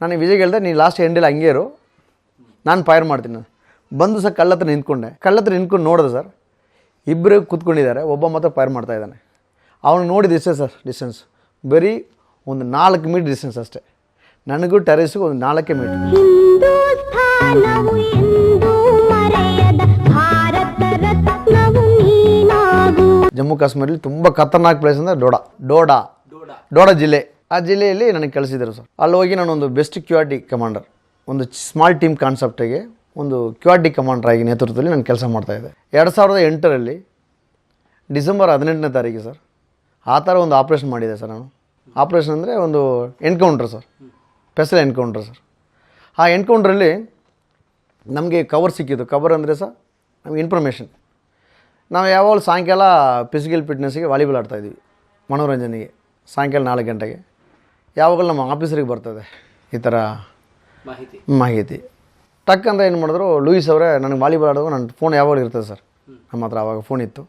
ನನಗೆ ವಿಜಯ್ ಹೇಳಿದೆ ನೀನು ಲಾಸ್ಟ್ ಎಂಡಲ್ಲಿ ಹಂಗೆ ಇರು. ನಾನು ಫೈರ್ ಮಾಡ್ತೀನಿ. ಬಂದು ಸರ್ ಕಳ್ಳತ್ರ ನಿಂತ್ಕೊಂಡೆ. ಕಳ್ಳತ್ರ ನಿಂತ್ಕೊಂಡು ನೋಡಿದೆ ಸರ್ ಇಬ್ಬರು ಕೂತ್ಕೊಂಡಿದ್ದಾರೆ. ಒಬ್ಬ ಮಾತ್ರ ಫೈರ್ ಮಾಡ್ತಾ ಇದ್ದಾನೆ. ಅವನು ನೋಡಿದ ಇಷ್ಟೇ ಸರ್ ಡಿಸ್ಟೆನ್ಸ್ ಬರೀ ಒಂದು ನಾಲ್ಕು ಮೀಟ್ರ್ ಡಿಸ್ಟೆನ್ಸ್ ಅಷ್ಟೇ. ನನಗೂ ಟೆರೆಸ್ಗೂ ಒಂದು ನಾಲ್ಕೇ ಮೀಟ್ರ್ ಹಿಂದೂಸ್ಥಾನವು ಎಂದೂ ಮರೆಯದ ಭಾರತ ರತ್ನವು ನೀನಾಗು. ಜಮ್ಮು ಕಾಶ್ಮೀರಲ್ಲಿ ತುಂಬ ಖತರ್ನಾಕ್ ಪ್ಲೇಸ್ ಅಂದರೆ ಡೋಡಾ. ಡೋಡಾ. ಡೋಡಾ ಜಿಲ್ಲೆ. ಆ ಜಿಲ್ಲೆಯಲ್ಲಿ ನನಗೆ ಕಳಿಸಿದರು ಸರ್. ಅಲ್ಲಿ ಹೋಗಿ ನಾನು ಒಂದು ಬೆಸ್ಟ್ ಡಿ ಕಮಾಂಡರ್ ಒಂದು ಸ್ಮಾಲ್ ಟೀಮ್ ಕಾನ್ಸೆಪ್ಟಿಗೆ ಒಂದು ಕ್ಯೂಆರ್ಟಿ ಕಮಾಂಡರ್ ಆಗಿ ನೇತೃತ್ವದಲ್ಲಿ ನಾನು ಕೆಲಸ ಮಾಡ್ತಾಯಿದ್ದೆ ಎರಡು ಸಾವಿರದ ಎಂಟರಲ್ಲಿ ಡಿಸೆಂಬರ್ ಹದಿನೆಂಟನೇ ತಾರೀಕು ಸರ್, ಆ ಥರ ಒಂದು ಆಪ್ರೇಷನ್ ಮಾಡಿದೆ ಸರ್ ನಾನು. ಆಪ್ರೇಷನ್ ಅಂದರೆ ಒಂದು encounter sir special encounter sir. ಆ ಎನ್ಕೌಂಟ್ರಲ್ಲಿ ನಮಗೆ ಕವರ್ ಸಿಕ್ಕಿದ್ದು. ಕವರ್ ಅಂದರೆ ಸರ್, ನಮಗೆ ಇನ್ಫಾರ್ಮೇಷನ್ ನಾವು ಯಾವಾಗಲೂ ಸಾಯಂಕಾಲ ಫಿಸಿಕಲ್ ಫಿಟ್ನೆಸ್ಗೆ ವಾಲಿಬಾಲ್ ಆಡ್ತಾಯಿದ್ವಿ ಮನೋರಂಜನೆಗೆ, ಸಾಯಂಕಾಲ ನಾಲ್ಕು ಗಂಟೆಗೆ. ಯಾವಾಗಲೂ ನಮ್ಮ ಆಫೀಸರಿಗೆ ಬರ್ತದೆ ಈ ಥರ ಮಾಹಿತಿ. ಮಾಹಿತಿ. ಟಕ್ ಅಂದರೆ ಏನು ಮಾಡಿದ್ರು ಲೂಯಿಸ್ ಅವರೇ ನನಗೆ ವಾಲಿಬಾಲ್ ಆಡೋದು ನನ್ನ ಫೋನ್ ಯಾವಾಗಲೂ ಇರ್ತದೆ ಸರ್. ನಮ್ಮ ಹತ್ರ ಆವಾಗ ಫೋನ್ ಇತ್ತು.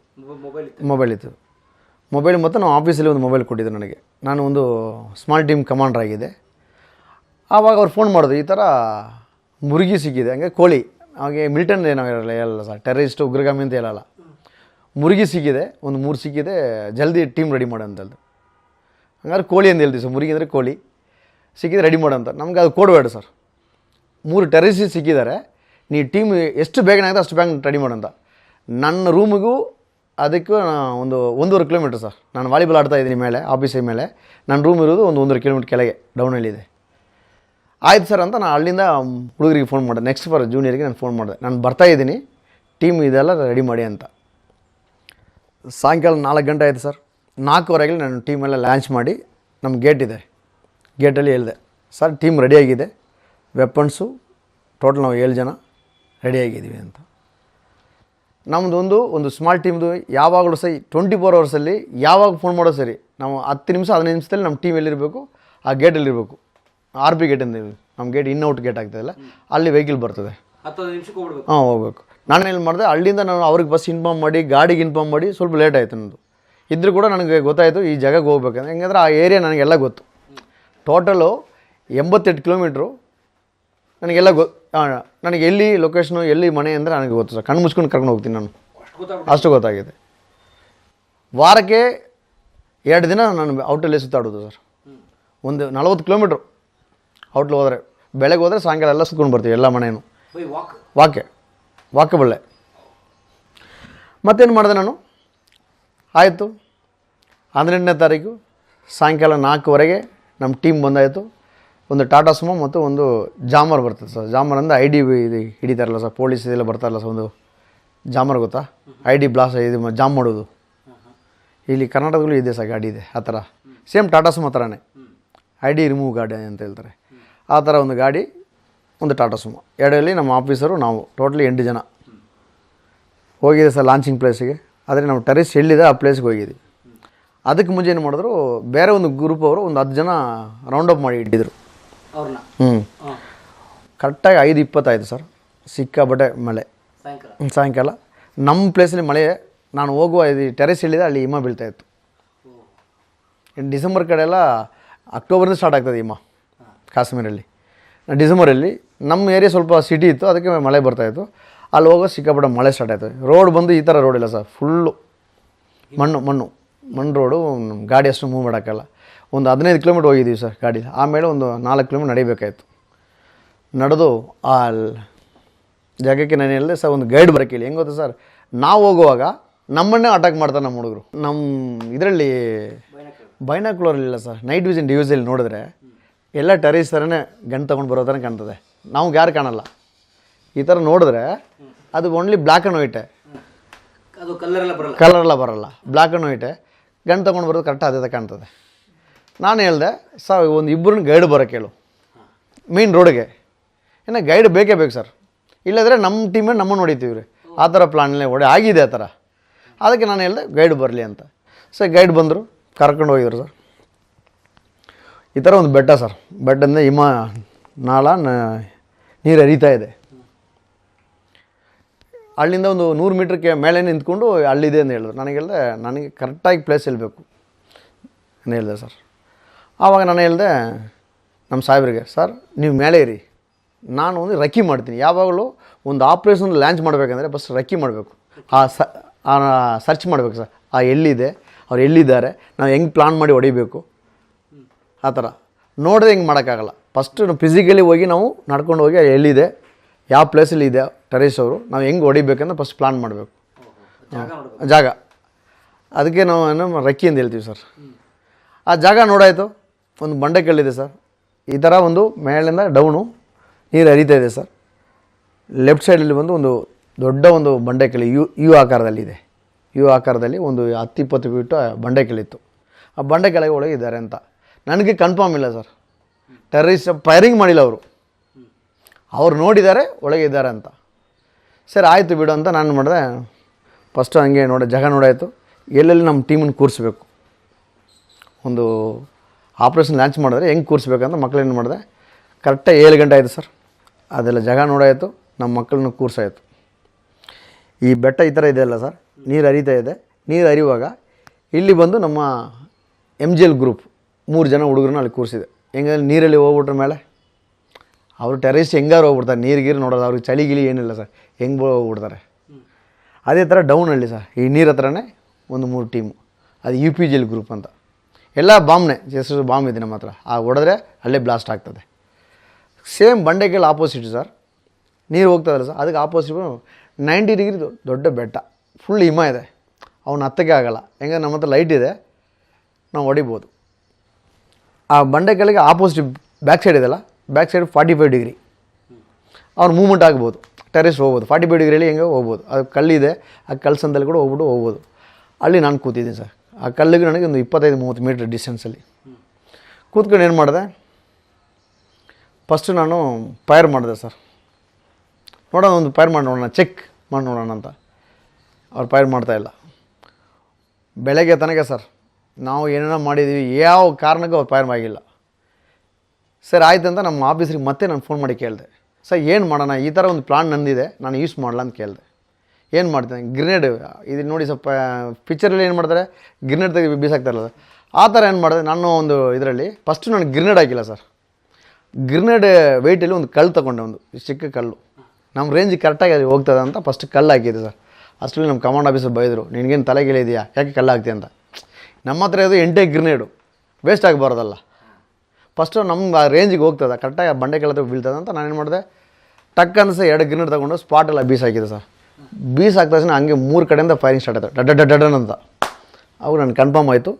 ಮೊಬೈಲ್ ಮೊಬೈಲ್ ಇತ್ತು. ಮೊಬೈಲ್ ಮತ್ತು ನಾವು ಆಫೀಸಲ್ಲಿ ಒಂದು ಮೊಬೈಲ್ ಕೊಟ್ಟಿದ್ದೆ ನನಗೆ. ನಾನು ಒಂದು ಸ್ಮಾಲ್ ಟೀಮ್ ಕಮಾಂಡರ್ ಆಗಿದೆ. ಆವಾಗ ಅವ್ರು ಫೋನ್ ಮಾಡಿದ್ರು ಈ ಥರ ಮುರುಗಿ ಸಿಕ್ಕಿದೆ. ಹಂಗೆ ಕೋಳಿ ಹಾಗೆ ಮಿಲ್ಟನ್ ಏನೋ ಇರಲ್ಲ ಹೇಳಲ್ಲ ಸರ್. ಟೆರರಿಸ್ಟ್ ಉಗ್ರಗಾಮಿ ಅಂತ ಹೇಳಲ್ಲ. ಮುರುಗಿ ಸಿಕ್ಕಿದೆ ಒಂದು ಮೂರು ಸಿಕ್ಕಿದೆ ಜಲ್ದಿ ಟೀಮ್ ರೆಡಿ ಮಾಡು ಅಂತ ಹಂಗಾದ್ರೆ ಕೋಳಿ ಅಂತ ಹೇಳ್ತೀವಿ ಸರ್, ಮುರುಗಿ ಅಂದರೆ ಕೋಳಿ. ಸಿಕ್ಕಿದ್ರೆ ರೆಡಿ ಮಾಡು ಅಂತ. ನಮ್ಗೆ ಅದು ಕೊಡಬೇಡ ಸರ್. ಮೂರು ಟೆರರಿಸ್ಟ್ ಸಿಕ್ಕಿದ್ದಾರೆ. ನೀ ಟೀಮ್ ಎಷ್ಟು ಬೇಗನೆ ಆಗುತ್ತೆ ಅಷ್ಟು ಬೇಗ ರೆಡಿ ಮಾಡು ಅಂತ. ನನ್ನ ರೂಮಿಗೂ ಅದಕ್ಕೂ ಒಂದು ಒಂದೂವರೆ ಕಿಲೋಮೀಟ್ರ್ ಸರ್. ನಾನು ವಾಲಿಬಾಲ್ ಆಡ್ತಾ ಇದ್ದೀನಿ ಮೇಲೆ ಆಫೀಸಿನ ಮೇಲೆ. ನನ್ನ ರೂಮ್ ಇರೋದು ಒಂದು ಒಂದೂವರೆ ಕಿಲೋಮೀಟ್ರ್ ಕೆಳಗೆ ಡೌನಲ್ಲಿದೆ ಆಯ್ತು ಸರ್ ಅಂತ ನಾನು ಅಲ್ಲಿಂದ ಹುಡುಗರಿಗೆ ಫೋನ್ ಮಾಡಿದೆ. ನೆಕ್ಸ್ಟ್ ಫಾರ್ ಜೂನಿಯರಿಗೆ ನಾನು ಫೋನ್ ಮಾಡಿದೆ. ನಾನು ಬರ್ತಾ ಇದ್ದೀನಿ. ಟೀಮ್ ಇದೆಲ್ಲ ರೆಡಿ ಮಾಡಿ ಅಂತ. ಸಾಯಂಕಾಲ ನಾಲ್ಕು ಗಂಟೆ ಆಯಿತು ಸರ್. ನಾಲ್ಕುವರೆಗೆ ನಾನು ಟೀಮೆಲ್ಲ ಲಾಂಚ್ ಮಾಡಿ ನಮ್ಮ ಗೇಟ್ ಇದೆ. ಗೇಟಲ್ಲಿ ಹೇಳಿದೆ ಸರ್ ಟೀಮ್ ರೆಡಿಯಾಗಿದೆ ವೆಪನ್ಸು ಟೋಟಲ್ ನಾವು ಏಳು ಜನ ರೆಡಿಯಾಗಿದ್ದೀವಿ ಅಂತ. ನಮ್ಮದೊಂದು ಒಂದು ಒಂದು ಸ್ಮಾಲ್ ಟೀಮ್ದು ಯಾವಾಗಲೂ ಸರಿ ಟ್ವೆಂಟಿ ಫೋರ್ ಅವರ್ಸಲ್ಲಿ ಯಾವಾಗ ಫೋನ್ ಮಾಡೋ ಸರಿ ನಾವು ಹತ್ತು ನಿಮಿಷ ಹದಿನೈದು ನಿಮಿಷದಲ್ಲಿ ನಮ್ಮ ಟೀಮ್ ಎಲ್ಲಿರಬೇಕು ಆ ಗೇಟಲ್ಲಿರಬೇಕು ಆರ್ ಬಿ ಗೇಟ್ ಅಂತ ನಮ್ಮ ಗೇಟ್ ಇನ್ ಔಟ್ ಗೇಟ್ ಆಗ್ತದಲ್ಲ ಅಲ್ಲಿ ವೆಹಿಕಲ್ ಬರ್ತದೆ. ಹಾಂ ಹೋಗ್ಬೇಕು. ನಾನು ಏನು ಮಾಡಿದೆ ಅಲ್ಲಿಂದ ನಾನು ಅವ್ರಿಗೆ ಬಸ್ ಇನ್ಫಾರ್ಮ್ ಮಾಡಿ ಗಾಡಿಗೆ ಇನ್ಫಾರ್ಮ್ ಮಾಡಿ ಸ್ವಲ್ಪ ಲೇಟ್ ಆಯಿತು ನಂದು ಇದ್ರೂ ಕೂಡ ನನಗೆ ಗೊತ್ತಾಯಿತು ಈ ಜಾಗಕ್ಕೆ ಹೋಗ್ಬೇಕಂದ್ರೆ. ಹೆಂಗಂದ್ರೆ ಆ ಏರಿಯಾ ನನಗೆಲ್ಲ ಗೊತ್ತು. ಟೋಟಲು ಎಂಬತ್ತೆಂಟು ಕಿಲೋಮೀಟ್ರು ನನಗೆಲ್ಲ ಗೊ ನನಗೆ ಎಲ್ಲಿ ಲೊಕೇಶನು ಎಲ್ಲಿ ಮನೆ ಅಂದರೆ ನನಗೆ ಗೊತ್ತು ಸರ್. ಕಣ್ಣು ಮುಚ್ಕೊಂಡು ಕರ್ಕೊಂಡು ಹೋಗ್ತೀನಿ ನಾನು. ಅಷ್ಟು ಗೊತ್ತಾಗಿದೆ. ವಾರಕ್ಕೆ ಎರಡು ದಿನ ನಾನು ಔಟಲ್ಲೇ ಸುತ್ತಾಡೋದು ಸರ್. ಒಂದು ನಲವತ್ತು ಕಿಲೋಮೀಟ್ರು ಔಟ್ಲ್ ಹೋದರೆ. ಬೆಳಗ್ಗೆ ಹೋದರೆ ಸಾಯಂಕಾಲ ಎಲ್ಲ ಸುತ್ಕೊಂಡು ಬರ್ತೀವಿ ಎಲ್ಲ ಮನೆಯೂ ವಾಕೆ? ವಾಕೆ ಬಳ್ಳೆ ಮತ್ತೇನು ಮಾಡಿದೆ ನಾನು? ಆಯಿತು. ಹನ್ನೆರಡನೇ ತಾರೀಕು ಸಾಯಂಕಾಲ ನಾಲ್ಕುವರೆಗೆ ನಮ್ಮ ಟೀಮ್ ಬಂದಾಯಿತು. ಒಂದು ಟಾಟಾ ಸುಮೋ ಮತ್ತು ಒಂದು ಜಾಮರ್ ಬರ್ತದೆ ಸರ್. ಜಾಮರ್ ಅಂದರೆ ಐ ಡಿ ಇದು ಹಿಡಿತಾರಲ್ಲ ಸರ್. ಪೊಲೀಸ್ ಇದೆಲ್ಲ ಬರ್ತಾರಲ್ಲ ಸರ್ ಒಂದು ಜಾಮರ್ ಗೊತ್ತಾ? ಐ ಡಿ ಬ್ಲಾಸ್ ಇದು ಜಾಮ್ ಮಾಡೋದು. ಇಲ್ಲಿ ಕರ್ನಾಟಕದಲ್ಲೂ ಇದೆ ಸರ್ ಗಾಡಿ ಇದೆ ಆ ಥರ. ಸೇಮ್ ಟಾಟಾ ಸುಮೋ ಥರನೇ ಐ ಡಿ ರಿಮೂವ್ ಗಾಡಿ ಅಂತ ಹೇಳ್ತಾರೆ. ಆ ಥರ ಒಂದು ಗಾಡಿ ಒಂದು ಟಾಟಾ ಸುಮೋ. ಎರಡರಲ್ಲಿ ನಮ್ಮ ಆಫೀಸರು ನಾವು ಟೋಟಲಿ ಎಂಟು ಜನ. ಹೋಗಿದೆ ಸರ್ ಲಾಂಚಿಂಗ್ ಪ್ಲೇಸಿಗೆ. ಆದರೆ ನಾವು ಟೆರೆಸ್ ಎಲ್ಲಿದೆ ಆ ಪ್ಲೇಸ್ಗೆ ಹೋಗಿದ್ವಿ. ಅದಕ್ಕೆ ಮುಂಚೆ ಏನು ಮಾಡಿದ್ರು ಬೇರೆ ಒಂದು ಗ್ರೂಪ್ ಅವರು ಒಂದು ಹತ್ತು ಜನ ರೌಂಡ್ ಅಪ್ ಮಾಡಿ ಇಟ್ಟಿದ್ರು. ಹ್ಞೂ ಕರೆಕ್ಟಾಗಿ ಐದು ಇಪ್ಪತ್ತಾಯಿತು ಸರ್. ಸಿಕ್ಕಾಬಟ್ಟೆ ಮಳೆ. ಸಾಯಂಕಾಲ? ನಮ್ಮ ಪ್ಲೇಸಲ್ಲಿ ಮಳೆ ನಾನು ಹೋಗುವ ಇದು ಟೆರೆಸ್ ಎಲ್ಲಿದೆ ಅಲ್ಲಿ ಹಿಮ ಬೀಳ್ತಾ ಇತ್ತು. ಇನ್ನು ಡಿಸೆಂಬರ್ ಕಡೆ ಎಲ್ಲ ಅಕ್ಟೋಬರಿಂದ ಸ್ಟಾರ್ಟ್ ಆಗ್ತದೆ ಹಿಮ ಕಾಶ್ಮೀರಲ್ಲಿ. ಡಿಸೆಂಬರಲ್ಲಿ ನಮ್ಮ ಏರಿಯಾ ಸ್ವಲ್ಪ ಸಿಟಿ ಇತ್ತು ಅದಕ್ಕೆ ಮಳೆ ಬರ್ತಾಯಿತ್ತು ಅಲ್ಲಿ ಹೋಗೋ ಸಿಕ್ಕಾಪಟ್ಟೆ ಮಳೆ ಸ್ಟಾರ್ಟ್ ಆಯಿತು ರೋಡ್ ಬಂದು ಈ ಥರ ರೋಡ್ ಇಲ್ಲ ಸರ್ ಫುಲ್ಲು ಮಣ್ಣು ಮಣ್ಣು ಮಣ್ಣು ರೋಡು ಗಾಡಿ ಅಷ್ಟು ಮೂವ್ ಮಾಡೋಕ್ಕಲ್ಲ ಒಂದು ಹದಿನೈದು ಕಿಲೋಮೀಟ್ರ್ ಹೋಗಿದ್ದೀವಿ ಸರ್ ಗಾಡಿ. ಆಮೇಲೆ ಒಂದು ನಾಲ್ಕು ಕಿಲೋಮೀಟ್ರ್ ನಡಿಬೇಕಾಯ್ತು. ನಡೆದು ಆ ಜಾಗಕ್ಕೆ ನಾನು ಹೇಳಿದೆ ಸರ್ ಒಂದು ಗೈಡ್ ಬರೋಕ್ಕಿಲ್ಲ ಹೆಂಗೆ ಗೊತ್ತಾ ಸರ್ ನಾವು ಹೋಗುವಾಗ ನಮ್ಮನ್ನೇ ಅಟ್ಯಾಕ್ ಮಾಡ್ತಾರೆ ನಮ್ಮ ಹುಡುಗರು. ನಮ್ಮ ಇದರಲ್ಲಿ ಬೈನಾಕ್ಯುಲರ್ ಇಲ್ಲ ಸರ್ ನೈಟ್ ವಿಷನ್ ಡಿವಿಸಲ್ಲಿ ನೋಡಿದ್ರೆ ಎಲ್ಲ ಟೆರೇಸ್ ಥರನೇ ಗಂಟು ತೊಗೊಂಡು ಬರೋ ಥರ ಕಾಣ್ತದೆ. ನಾವು ಯಾರು ಕಾಣಲ್ಲ. ಈ ಥರ ನೋಡಿದ್ರೆ ಅದು ಓನ್ಲಿ ಬ್ಲ್ಯಾಕ್ ಆ್ಯಂಡ್ ವೈಟೆ ಅದು ಕಲರ್ ಎಲ್ಲ ಬರಲ್ಲ. ಕಲರ್ ಎಲ್ಲ ಬರಲ್ಲ. ಬ್ಲ್ಯಾಕ್ ಆ್ಯಂಡ್ ವೈಟೆ ಗನ್ ತೊಗೊಂಡು ಬರೋದು ಕರೆಕ್ಟ್ ಅದೇ ಕಾಣ್ತದೆ. ನಾನು ಹೇಳಿದೆ ಸರ್ ಒಂದು ಇಬ್ಬರನ್ನ ಗೈಡ್ ಬರೋಕೆ ಹೇಳು ಮೇನ್ ರೋಡ್ಗೆ ಇನ್ನು ಗೈಡ್ ಬೇಕೇ ಬೇಕು ಸರ್ ಇಲ್ಲದ್ರೆ ನಮ್ಮ ಟೀಮೇ ನಮ್ಮನ್ನು ಹೊಡಿತೀವಿ ರೀ ಆ ಥರ ಪ್ಲಾನಲ್ಲೇ ಹೊಡೆ ಆಗಿದೆ ಆ ಥರ ಅದಕ್ಕೆ ನಾನು ಹೇಳಿದೆ ಗೈಡ್ ಬರಲಿ ಅಂತ. ಸರ್ ಗೈಡ್ ಬಂದರು ಕರ್ಕೊಂಡು ಹೋಗಿದ್ರು ಸರ್ ಈ ಥರ ಒಂದು ಬೆಟ್ಟ ಸರ್ ಬೆಟ್ಟದಿಂದ ಹಿಮ ನಾಳ ನ- ನೀರು ಹರಿತಾ ಇದೆ. ಅಲ್ಲಿಂದ ಒಂದು ನೂರು ಮೀಟ್ರಿಗೆ ಮೇಲೆ ನಿಂತ್ಕೊಂಡು ಅಲ್ಲಿದೆ ಅಂತ ಹೇಳಿದ್ರು. ನನಗೆ ಹೇಳಿದೆ ನನಗೆ ಕರೆಕ್ಟಾಗಿ ಪ್ಲೇಸ್ ಹೇಳಬೇಕು ಅಂತ ಹೇಳಿದೆ ಸರ್. ಆವಾಗ ನಾನು ಹೇಳಿದೆ, ನಮ್ಮ ಸಾಹೇಬ್ರಿಗೆ, ಸರ್, ನೀವು ಮೇಲೆ ಇರಿ. ನಾನು ಒಂದು ರಕ್ಕಿ ಮಾಡ್ತೀನಿ. ಯಾವಾಗಲೂ ಒಂದು ಆಪ್ರೇಷನ್ ಲಾಂಚ್ ಮಾಡಬೇಕಂದ್ರೆ ಫಸ್ಟ್ ರಕ್ಕಿ ಮಾಡಬೇಕು. ಆ ಸ ಸರ್ಚ್ ಮಾಡಬೇಕು ಸರ್. ಆ ಎಲ್ಲಿದೆ, ಅವ್ರು ಎಲ್ಲಿದ್ದಾರೆ, ನಾವು ಹೆಂಗೆ ಪ್ಲಾನ್ ಮಾಡಿ ಹೊಡಿಬೇಕು. ಆ ಥರ. ನೋಡಿದ್ರೆ ಹೆಂಗೆ ಮಾಡೋಕ್ಕಾಗಲ್ಲ. ಫಸ್ಟು ಫಿಸಿಕಲಿ ಹೋಗಿ ನಾವು ನಡ್ಕೊಂಡು ಹೋಗಿ ಎಲ್ಲಿದೆ, ಯಾವ ಪ್ಲೇಸಲ್ಲಿ ಇದೆ ಟೆರೇಸ್ ಅವರು ನಾವು ಹೆಂಗೆ ಹೊಡಿಬೇಕಂತ ಫಸ್ಟ್ ಪ್ಲಾನ್ ಮಾಡಬೇಕು. ಜಾಗ ಅದಕ್ಕೆ ನಾವು ಏನು ರಕ್ಕಿ ಅಂತ ಹೇಳ್ತೀವಿ ಸರ್ ಆ ಜಾಗ ನೋಡಾಯಿತು. ಒಂದು ಬಂಡೆ ಕಲ್ಲಿದೆ ಸರ್ ಈ ಥರ ಒಂದು ಮೇಲಿಂದ ಡೌನು ನೀರು ಹರಿತಾ ಇದೆ ಸರ್ ಲೆಫ್ಟ್ ಸೈಡಲ್ಲಿ ಬಂದು ಒಂದು ದೊಡ್ಡ ಒಂದು ಬಂಡೆ ಕಳಿ ಯು ಯು ಆಕಾರದಲ್ಲಿ ಇದೆ. ಯು ಆಕಾರದಲ್ಲಿ ಒಂದು ಹತ್ತು ಇಪ್ಪತ್ತು ಫೀಟು ಬಂಡೆ ಕಳಿತ್ತು ಆ ಬಂಡೆ ಕೆಳಗೆ ಒಳಗಿದ್ದಾರೆ ಅಂತ. ನನಗೆ ಕನ್ಫರ್ಮ್ ಇಲ್ಲ ಸರ್ ಟೆರರಿಸ್ಟ್ ಫೈರಿಂಗ್ ಮಾಡಿಲ್ಲ ಅವರು. ಅವ್ರು ನೋಡಿದ್ದಾರೆ ಒಳಗೆ ಇದ್ದಾರೆ ಅಂತ. ಸರಿ, ಆಯಿತು ಬಿಡು ಅಂತ ನಾನು ಮಾಡಿದೆ. ಫಸ್ಟು ಹಂಗೆ ನೋಡಿ, ಜಾಗ ನೋಡಾಯಿತು. ಎಲ್ಲೆಲ್ಲಿ ನಮ್ಮ ಟೀಮನ್ನು ಕೂರಿಸ್ಬೇಕು? ಒಂದು ಆಪ್ರೇಷನ್ ಲಾಂಚ್ ಮಾಡಿದ್ರೆ ಹೆಂಗೆ ಕೂರಿಸ್ಬೇಕಂತ ಮಕ್ಕಳೇನು ಮಾಡಿದೆ. ಕರೆಕ್ಟಾಗಿ ಏಳು ಗಂಟೆ ಆಯಿತು ಸರ್. ಅದೆಲ್ಲ ಜಾಗ ನೋಡಾಯಿತು, ನಮ್ಮ ಮಕ್ಕಳನ್ನ ಕೂರಿಸಾಯಿತು. ಈ ಬೆಟ್ಟ ಈ ಥರ ಇದೆಯಲ್ಲ ಸರ್? ನೀರು ಹರಿತಾ ಇದೆ. ನೀರು ಹರಿಯುವಾಗ ಇಲ್ಲಿ ಬಂದು ನಮ್ಮ ಎಂ ಜಿ ಎಲ್ ಗ್ರೂಪ್ ಮೂರು ಜನ ಹುಡುಗರನ್ನ ಅಲ್ಲಿ ಕೂರಿಸಿದೆ. ಹೆಂಗೆ ನೀರಲ್ಲಿ ಹೋಗ್ಬಿಟ್ರ ಮೇಲೆ? ಅವರು ಟೆರರಿಸ್ಟ್ ಹೆಂಗಾರು ಹೋಗ್ಬಿಡ್ತಾರೆ. ನೀರು ಗೀರು ನೋಡೋದು ಅವ್ರಿಗೆ ಚಳಿ ಗಿಳಿ ಏನಿಲ್ಲ ಸರ್. ಹೆಂಗೆ ಹೋಗ್ಬಿಡ್ತಾರೆ ಅದೇ ಥರ ಡೌನಲ್ಲಿ ಸರ್. ಈ ನೀರ ಹತ್ರನೇ ಒಂದು ಮೂರು ಟೀಮು ಅದು ಯು ಪಿ ಜಿಲ್ ಗ್ರೂಪ್ ಅಂತ. ಎಲ್ಲ ಬಾಂಬ್ನೇ ಜಸ್ಟ್ ಬಾಂಬ್ ಇದೆ ನಮ್ಮ ಹತ್ರ. ಆ ಹೊಡೆದ್ರೆ ಅಲ್ಲೇ ಬ್ಲಾಸ್ಟ್ ಆಗ್ತದೆ. ಸೇಮ್ ಬಂಡೆಗಳ ಆಪೋಸಿಟ್ ಸರ್. ನೀರು ಹೋಗ್ತದಲ್ಲ ಸರ್, ಅದಕ್ಕೆ ಆಪೋಸಿಟ್ ನೈಂಟಿ ಡಿಗ್ರಿ ದೊಡ್ಡ ಬೆಟ್ಟ. ಫುಲ್ ಹಿಮ ಇದೆ. ಅವ್ನು ಹತ್ತಕ್ಕೆ ಆಗೋಲ್ಲ. ಹೆಂಗೆ ನಮ್ಮ ಹತ್ರ ಲೈಟ್ ಇದೆ. ನಾವು ಹೊಡಿಬೋದು. ಆ ಬಂಡೆಗಳಿಗೆ ಆಪೋಸಿಟ್ ಬ್ಯಾಕ್ ಸೈಡ್ ಇದೆಲ್ಲ back side forty five degree ಅವ್ರ ಮೂಮೆಂಟ್ ಆಗ್ಬೋದು. ಟೆರೆಸ್ ಹೋಗ್ಬೋದು. ಫಾರ್ಟಿ ಫೈವ್ ಡಿಗ್ರಿಯಲ್ಲಿ ಹೆಂಗೆ ಹೋಗ್ಬೋದು. ಅದು ಕಲ್ಲಿದೆ. ಆ ಕಲ್ಸಂದಲ್ಲಿ ಕೂಡ ಹೋಗ್ಬಿಟ್ಟು ಹೋಗ್ಬೋದು. ಅಲ್ಲಿ ನಾನು ಕೂತಿದ್ದೀನಿ ಸರ್. ಆ ಕಲ್ಲಿಗೆ ನನಗೆ ಒಂದು ಇಪ್ಪತ್ತೈದು, ಮೂವತ್ತು ಮೀಟ್ರ್ ಡಿಸ್ಟೆನ್ಸಲ್ಲಿ ಕೂತ್ಕೊಂಡು ಏನು ಮಾಡಿದೆ? ಫಸ್ಟು ನಾನು ಫೈರ್ ಮಾಡಿದೆ ಸರ್. ನೋಡೋಣ, ಒಂದು ಫೈರ್ ಮಾಡಿ ನೋಡೋಣ ಚೆಕ್ ಮಾಡಿ ನೋಡೋಣ ಅಂತ. ಅವ್ರು ಫೈರ್ ಮಾಡ್ತಾಯಿಲ್ಲ ಬೆಳಗ್ಗೆ ತನಕ ಸರ್, ನಾವು ಏನೇನೋ ಮಾಡಿದ್ದೀವಿ ಯಾವ ಕಾರಣಕ್ಕೂ ಅವ್ರು ಫೈರ್ ಆಗಿಲ್ಲ. ಸರ್, ಆಯ್ತು ಅಂತ ನಮ್ಮ ಆಫೀಸ್ರಿಗೆ ಮತ್ತೆ ನಾನು ಫೋನ್ ಮಾಡಿ ಕೇಳಿದೆ. ಸರ್, ಏನು ಮಾಡೋಣ? ಈ ಥರ ಒಂದು ಪ್ಲಾನ್ ನಂದಿದೆ. ನಾನು ಯೂಸ್ ಮಾಡಲ್ಲ ಅಂತ ಕೇಳಿದೆ. ಏನು ಮಾಡ್ತೇನೆ ಗ್ರಿನೇಡ್ ಇದು ನೋಡಿ ಸ್ವಲ್ಪ ಪಿಕ್ಚರಲ್ಲಿ ಏನು ಮಾಡ್ತಾರೆ? ಗ್ರಿನೇಡ್ ತೆಗೆದು ಬೀಸಾಕ್ತಾರಲ್ಲ ಆ ಥರ ಏನು ಮಾಡಿದೆ? ನಾನು ಒಂದು ಇದರಲ್ಲಿ ಫಸ್ಟು ನಾನು ಗ್ರಿನೇಡ್ ಹಾಕಿಲ್ಲ ಸರ್. ಗ್ರಿನೇಡ್ ವೆಯ್ಟಲ್ಲಿ ಒಂದು ಕಲ್ಲು ತೊಗೊಂಡೆ ಒಂದು ಚಿಕ್ಕ ಕಲ್ಲು. ನಮ್ಮ ರೇಂಜ್ ಕರೆಕ್ಟಾಗಿ ಅದು ಹೋಗ್ತದೆ ಅಂತ ಫಸ್ಟ್ ಕಲ್ಲು ಹಾಕಿದ್ದೆ ಸರ್. ಅಷ್ಟರಲ್ಲಿ ನಮ್ಮ ಕಮಾಂಡ್ ಆಫೀಸರ್ ಬೈದರು, ನಿನಗೇನು ತಲೆಗೆಲೆ ಇದೆಯಾ? ಯಾಕೆ ಕಲ್ಲು ಹಾಕ್ತೀಯ ಅಂತ. ನಮ್ಮ ಹತ್ರ ಇದು ಎಂಟೆ ಗ್ರಿನೇಡು ವೇಸ್ಟ್ ಆಗಬಾರ್ದಲ್ಲ. ಫಸ್ಟು ನಮ್ಮ ರೇಂಜಿಗೆ ಹೋಗ್ತದೆ. ಕರೆಕ್ಟಾಗಿ ಬಂಡೆ ಕೆಳಗೆ ಬೀಳ್ತದೆ ಅಂತ ನಾನೇನು ಮಾಡಿದೆ? ಟಕ್ ಅನ್ಸ ಎರಡು ಗ್ರಿನೇಡ್ ತೊಗೊಂಡು ಸ್ಪಾಟೆಲ್ಲ ಬೀಸ್ ಹಾಕಿದೆ ಸರ್. ಬೀಸ್ ಹಾಕಿದ ತಕ್ಷಣ ಹಂಗೆ ಮೂರು ಕಡೆಯಿಂದ ಫೈರಿಂಗ್ ಸ್ಟಾರ್ಟ್ ಆಯಿತು. ಡಡ್ ಡಡ್ ಡಡನ್ ಅಂತ. ಅವಾಗ ನನಗೆ ಕನ್ಫರ್ಮ್ ಆಯಿತು.